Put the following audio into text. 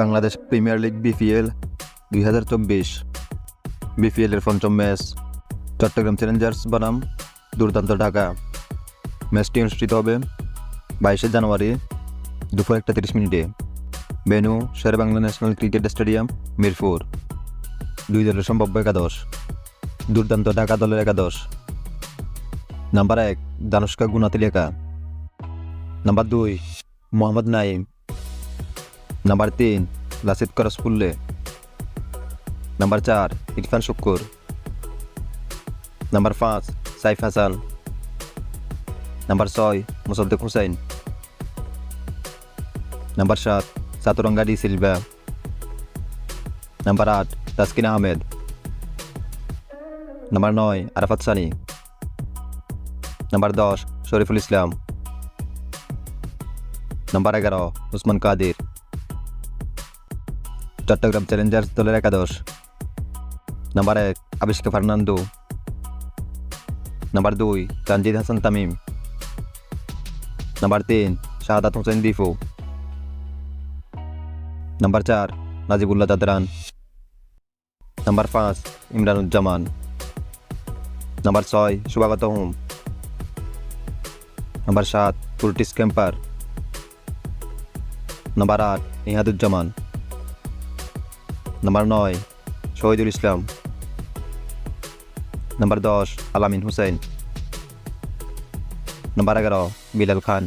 Bangladesh premier league BPL দুই হাজার চব্বিশ। বিপিএলের পঞ্চম ম্যাচ, চট্টগ্রাম চ্যালেঞ্জার্স বনাম, দুর্দান্ত ঢাকা। ম্যাচটি অনুষ্ঠিত হবে বাইশে জানুয়ারি দুপুর একটা তিরিশ মিনিটে। Benu Sher Bangla national cricket stadium, Mirpur. দুই দলের সম্ভাব্য একাদশ, দুর্দান্ত ঢাকা দলের একাদশ। নাম্বার এক দানুষ্কা গুনাতিলেকা নাম্বার দুই, মোহাম্মদ নাইম নাম্বার তিন লাসিদ করসপুল্লে নাম্বার চার, ইরফান শুক্কুর। নাম্বার পাঁচ, সাইফ হাসান। নাম্বার ছয়, মুসদ্দেক হুসাইন। নাম্বার সাত সাতুরঙ্গা ডি সিলভা। নাম্বার আট, তাসকিন আহমেদ। নাম্বার নয়, আরাফাত সানি। নাম্বার দশ, শরীফুল ইসলাম। নাম্বার এগারো, উসমান কাদির। চট্টগ্রাম চ্যালেঞ্জার্স দলের একাদশ। নাম্বার এক আবিষ্কা ফার্নান্দো। নাম্বার দুই, তানজিদ হাসান তামিম। নাম্বার তিন, শাহাদাত হোসেন দিফু নাম্বার চার, নাজিবুল্লাহ দাদরান নাম্বার পাঁচ, ইমরানুজ্জামান। নাম্বার ছয় শুভাগত হোম। নাম্বার সাত কুর্টিস ক্যাম্পার। নাম্বার আট ইহাদুজ্জামান নাম্বার নয় শহীদুল ইসলাম নাম্বার দশ আলামিন হুসেন নাম্বার এগারো বিলাল খান